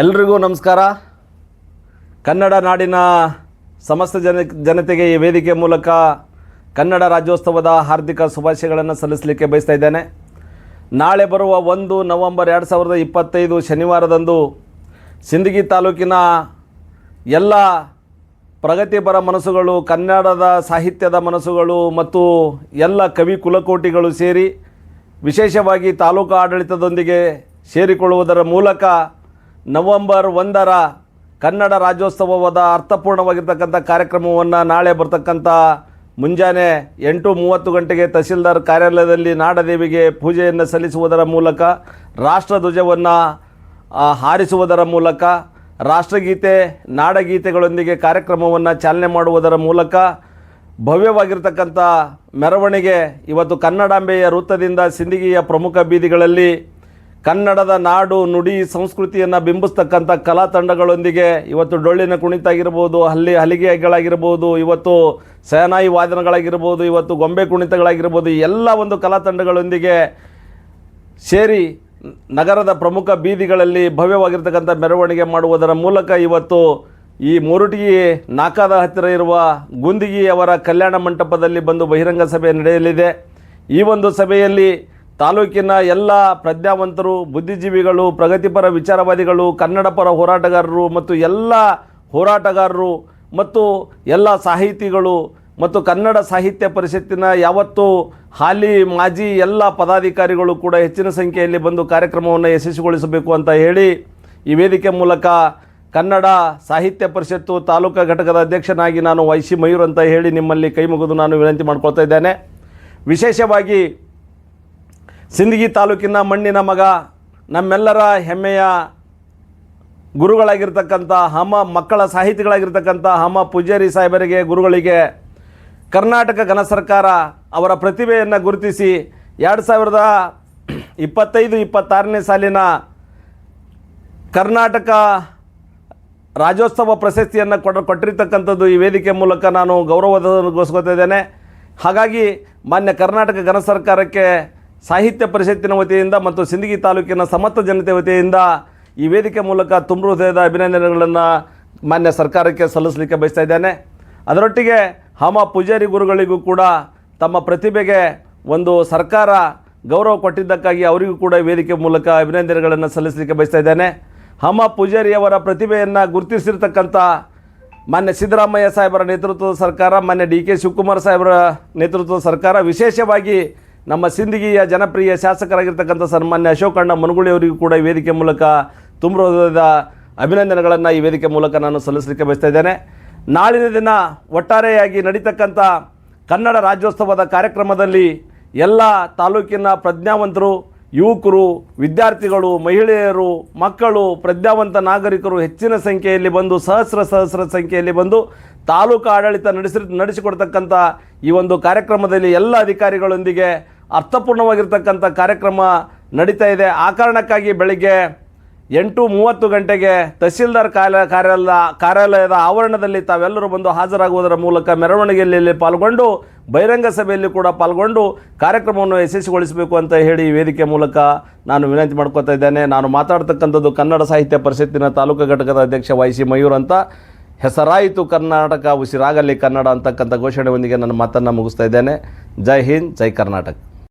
ಎಲ್ರಿಗೂ ನಮಸ್ಕಾರ. ಕನ್ನಡ ನಾಡಿನ ಸಮಸ್ತ ಜನ, ಜನತೆಗೆ ಈ ವೇದಿಕೆ ಮೂಲಕ ಕನ್ನಡ ರಾಜ್ಯೋತ್ಸವದ ಹಾರ್ದಿಕ ಶುಭಾಶಯಗಳನ್ನು ಸಲ್ಲಿಸಲಿಕ್ಕೆ ಬಯಸ್ತಾ ಇದ್ದೇನೆ. ನಾಳೆ ಬರುವ ಒಂದು ನವಂಬರ್ ಎರಡು ಸಾವಿರದ ಇಪ್ಪತ್ತೈದು ಶನಿವಾರದಂದು ಸಿಂದಗಿ ತಾಲೂಕಿನ ಎಲ್ಲ ಪ್ರಗತಿಪರ ಮನಸ್ಸುಗಳು, ಕನ್ನಡದ ಸಾಹಿತ್ಯದ ಮನಸ್ಸುಗಳು ಮತ್ತು ಎಲ್ಲ ಕವಿ ಕುಲಕೋಟಿಗಳು ಸೇರಿ ವಿಶೇಷವಾಗಿ ತಾಲೂಕು ಆಡಳಿತದೊಂದಿಗೆ ಸೇರಿಕೊಳ್ಳುವುದರ ಮೂಲಕ ನವಂಬರ್ ಒಂದರ ಕನ್ನಡ ರಾಜ್ಯೋತ್ಸವದ ಅರ್ಥಪೂರ್ಣವಾಗಿರ್ತಕ್ಕಂಥ ಕಾರ್ಯಕ್ರಮವನ್ನು ನಾಳೆ ಬರ್ತಕ್ಕಂಥ ಮುಂಜಾನೆ ಎಂಟು ಮೂವತ್ತು ಗಂಟೆಗೆ ತಹಸೀಲ್ದಾರ್ ಕಾರ್ಯಾಲಯದಲ್ಲಿ ನಾಡದೇವಿಗೆ ಪೂಜೆಯನ್ನು ಸಲ್ಲಿಸುವುದರ ಮೂಲಕ ರಾಷ್ಟ್ರಧ್ವಜವನ್ನು ಹಾರಿಸುವುದರ ಮೂಲಕ, ರಾಷ್ಟ್ರಗೀತೆ, ನಾಡಗೀತೆಗಳೊಂದಿಗೆ ಕಾರ್ಯಕ್ರಮವನ್ನು ಚಾಲನೆ ಮಾಡುವುದರ ಮೂಲಕ ಭವ್ಯವಾಗಿರ್ತಕ್ಕಂಥ ಮೆರವಣಿಗೆ ಇವತ್ತು ಕನ್ನಡಾಂಬೆಯ ವೃತ್ತದಿಂದ ಸಿಂದಗಿಯ ಪ್ರಮುಖ ಬೀದಿಗಳಲ್ಲಿ ಕನ್ನಡದ ನಾಡು, ನುಡಿ, ಸಂಸ್ಕೃತಿಯನ್ನು ಬಿಂಬಿಸ್ತಕ್ಕಂಥ ಕಲಾ ತಂಡಗಳೊಂದಿಗೆ ಇವತ್ತು ಡೊಳ್ಳಿನ ಕುಣಿತ ಆಗಿರ್ಬೋದು ಹಲ್ಲಿ, ಹಲಿಗೆಗಳಾಗಿರ್ಬೋದು, ಇವತ್ತು ಸೇನಾಯಿ ವಾದನಗಳಾಗಿರ್ಬೋದು, ಇವತ್ತು ಗೊಂಬೆ ಕುಣಿತಗಳಾಗಿರ್ಬೋದು ಎಲ್ಲ ಒಂದು ಕಲಾ ತಂಡಗಳೊಂದಿಗೆ ಸೇರಿ ನಗರದ ಪ್ರಮುಖ ಬೀದಿಗಳಲ್ಲಿ ಭವ್ಯವಾಗಿರ್ತಕ್ಕಂಥ ಮೆರವಣಿಗೆ ಮಾಡುವುದರ ಮೂಲಕ ಇವತ್ತು ಈ ಮುರುಟಿಗಿ ನಾಕಾದ ಹತ್ತಿರ ಇರುವ ಗುಂದಿಗಿ ಅವರ ಕಲ್ಯಾಣ ಮಂಟಪದಲ್ಲಿ ಬಂದು ಬಹಿರಂಗ ಸಭೆ ನಡೆಯಲಿದೆ. ಈ ಒಂದು ಸಭೆಯಲ್ಲಿ ತಾಲೂಕಿನ ಎಲ್ಲ ಪ್ರಜ್ಞಾವಂತರು, ಬುದ್ಧಿಜೀವಿಗಳು, ಪ್ರಗತಿಪರ ವಿಚಾರವಾದಿಗಳು ಕನ್ನಡ ಪರ ಹೋರಾಟಗಾರರು ಮತ್ತು ಎಲ್ಲ ಹೋರಾಟಗಾರರು ಮತ್ತು ಎಲ್ಲ ಸಾಹಿತಿಗಳು ಮತ್ತು ಕನ್ನಡ ಸಾಹಿತ್ಯ ಪರಿಷತ್ತಿನ ಯಾವತ್ತು ಹಾಲಿ, ಮಾಜಿ ಎಲ್ಲ ಪದಾಧಿಕಾರಿಗಳು ಕೂಡ ಹೆಚ್ಚಿನ ಸಂಖ್ಯೆಯಲ್ಲಿ ಬಂದು ಕಾರ್ಯಕ್ರಮವನ್ನು ಯಶಸ್ವಿಗೊಳಿಸಬೇಕು ಅಂತ ಹೇಳಿ ಈ ವೇದಿಕೆ ಮೂಲಕ ಕನ್ನಡ ಸಾಹಿತ್ಯ ಪರಿಷತ್ತು ತಾಲೂಕು ಘಟಕದ ಅಧ್ಯಕ್ಷನಾಗಿ ನಾನು ವೈಶಿ ಮಯೂರ್ ಅಂತ ಹೇಳಿ ನಿಮ್ಮಲ್ಲಿ ಕೈ ಮುಗಿದು ನಾನು ವಿನಂತಿ ಮಾಡ್ಕೊಳ್ತಾ ಇದ್ದೇನೆ. ವಿಶೇಷವಾಗಿ ಸಿಂದಗಿ ತಾಲೂಕಿನ ಮಣ್ಣಿನ ಮಗ, ನಮ್ಮೆಲ್ಲರ ಹೆಮ್ಮೆಯ ಗುರುಗಳಾಗಿರ್ತಕ್ಕಂಥ ಹಮ ಮಕ್ಕಳ ಸಾಹಿತಿಗಳಾಗಿರ್ತಕ್ಕಂಥ ಹಮ ಪೂಜಾರಿ ಸಾಹೇಬರಿಗೆ, ಗುರುಗಳಿಗೆ ಕರ್ನಾಟಕ ಘನ ಸರ್ಕಾರ ಅವರ ಪ್ರತಿಭೆಯನ್ನು ಗುರುತಿಸಿ ಎರಡು ಸಾವಿರದ ಇಪ್ಪತ್ತೈದು, ಇಪ್ಪತ್ತಾರನೇ ಸಾಲಿನ ಕರ್ನಾಟಕ ರಾಜ್ಯೋತ್ಸವ ಪ್ರಶಸ್ತಿಯನ್ನು ಕೊಡ ಕೊಟ್ಟಿರ್ತಕ್ಕಂಥದ್ದು ಈ ವೇದಿಕೆ ಮೂಲಕ ನಾನು ಗೌರವದ ಇದ್ದೇನೆ. ಹಾಗಾಗಿ ಮಾನ್ಯ ಕರ್ನಾಟಕ ಘನ ಸರ್ಕಾರಕ್ಕೆ ಸಾಹಿತ್ಯ ಪರಿಷತ್ತಿನ ವತಿಯಿಂದ ಮತ್ತು ಸಿಂದಗಿ ತಾಲೂಕಿನ ಸಮಸ್ತ ಜನತೆ ವತಿಯಿಂದ ಈ ವೇದಿಕೆ ಮೂಲಕ ತುಂಬ ಹೃದಯದ ಅಭಿನಂದನೆಗಳನ್ನು ಮಾನ್ಯ ಸರ್ಕಾರಕ್ಕೆ ಸಲ್ಲಿಸಲಿಕ್ಕೆ ಬಯಸ್ತಾ ಇದ್ದೇನೆ. ಅದರೊಟ್ಟಿಗೆ ಹಮ ಪೂಜಾರಿ ಗುರುಗಳಿಗೂ ಕೂಡ ತಮ್ಮ ಪ್ರತಿಭೆಗೆ ಒಂದು ಸರ್ಕಾರ ಗೌರವ ಕೊಟ್ಟಿದ್ದಕ್ಕಾಗಿ ಅವರಿಗೂ ಕೂಡ ವೇದಿಕೆ ಮೂಲಕ ಅಭಿನಂದನೆಗಳನ್ನು ಸಲ್ಲಿಸಲಿಕ್ಕೆ ಬಯಸ್ತಾ ಇದ್ದೇನೆ. ಹಮ ಪೂಜಾರಿಯವರ ಪ್ರತಿಭೆಯನ್ನು ಗುರುತಿಸಿರ್ತಕ್ಕಂಥ ಮಾನ್ಯ ಸಿದ್ದರಾಮಯ್ಯ ಸಾಹೇಬರ ನೇತೃತ್ವದ ಸರ್ಕಾರ, ಮಾನ್ಯ ಡಿ ಕೆ ಶಿವಕುಮಾರ್ ಸಾಹೇಬರ ನೇತೃತ್ವದ ಸರ್ಕಾರ, ವಿಶೇಷವಾಗಿ ನಮ್ಮ ಸಿಂದಗಿಯ ಜನಪ್ರಿಯ ಶಾಸಕರಾಗಿರ್ತಕ್ಕಂಥ ಸನ್ಮಾನ್ಯ ಅಶೋಕಣ್ಣ ಮನಗುಳಿ ಅವರಿಗೂ ಕೂಡ ವೇದಿಕೆ ಮೂಲಕ ತುಂಬ ಹೃದಯದ ಅಭಿನಂದನೆಗಳನ್ನು ಈ ವೇದಿಕೆ ಮೂಲಕ ನಾನು ಸಲ್ಲಿಸಲಿಕ್ಕೆ ಬಯಸ್ತಾ ಇದ್ದೇನೆ. ನಾಳಿನ ದಿನ ಒಟ್ಟಾರೆಯಾಗಿ ನಡೀತಕ್ಕಂಥ ಕನ್ನಡ ರಾಜ್ಯೋತ್ಸವದ ಕಾರ್ಯಕ್ರಮದಲ್ಲಿ ಎಲ್ಲ ತಾಲೂಕಿನ ಪ್ರಜ್ಞಾವಂತರು, ಯುವಕರು, ವಿದ್ಯಾರ್ಥಿಗಳು, ಮಹಿಳೆಯರು, ಮಕ್ಕಳು, ಪ್ರಜ್ಞಾವಂತ ನಾಗರಿಕರು ಹೆಚ್ಚಿನ ಸಂಖ್ಯೆಯಲ್ಲಿ ಬಂದು, ಸಹಸ್ರ ಸಹಸ್ರ ಸಂಖ್ಯೆಯಲ್ಲಿ ಬಂದು ತಾಲೂಕು ಆಡಳಿತ ನಡೆಸಿ, ನಡೆಸಿಕೊಡ್ತಕ್ಕಂಥ ಈ ಒಂದು ಕಾರ್ಯಕ್ರಮದಲ್ಲಿ ಎಲ್ಲ ಅಧಿಕಾರಿಗಳೊಂದಿಗೆ ಅರ್ಥಪೂರ್ಣವಾಗಿರ್ತಕ್ಕಂಥ ಕಾರ್ಯಕ್ರಮ ನಡೀತಾ ಇದೆ. ಆ ಕಾರಣಕ್ಕಾಗಿ ಬೆಳಿಗ್ಗೆ ಎಂಟು ಮೂವತ್ತು ಗಂಟೆಗೆ ತಹಸೀಲ್ದಾರ್ ಕಾರ್ಯ ಕಾರ್ಯಾಲಯ ಕಾರ್ಯಾಲಯದ ಆವರಣದಲ್ಲಿ ತಾವೆಲ್ಲರೂ ಬಂದು ಹಾಜರಾಗುವುದರ ಮೂಲಕ ಮೆರವಣಿಗೆಯಲ್ಲಿ ಪಾಲ್ಗೊಂಡು, ಬಹಿರಂಗ ಸಭೆಯಲ್ಲಿ ಕೂಡ ಪಾಲ್ಗೊಂಡು ಕಾರ್ಯಕ್ರಮವನ್ನು ಯಶಸ್ವಿಗೊಳಿಸಬೇಕು ಅಂತ ಹೇಳಿ ವೇದಿಕೆ ಮೂಲಕ ನಾನು ವಿನಂತಿ ಮಾಡ್ಕೋತಾ ಇದ್ದೇನೆ. ನಾನು ಮಾತಾಡ್ತಕ್ಕಂಥದ್ದು ಕನ್ನಡ ಸಾಹಿತ್ಯ ಪರಿಷತ್ತಿನ ತಾಲೂಕು ಘಟಕದ ಅಧ್ಯಕ್ಷ ವೈ ಸಿ ಮಯೂರ್ ಅಂತ. ಹೆಸರಾಯಿತು ಕರ್ನಾಟಕ, ಉಸಿರಾಗಲಿ ಕನ್ನಡ ಅಂತಕ್ಕಂಥ ಘೋಷಣೆಯೊಂದಿಗೆ ನನ್ನ ಮಾತನ್ನು ಮುಗಿಸ್ತಾ ಇದ್ದೇನೆ. ಜೈ ಹಿಂದ್, ಜೈ ಕರ್ನಾಟಕ.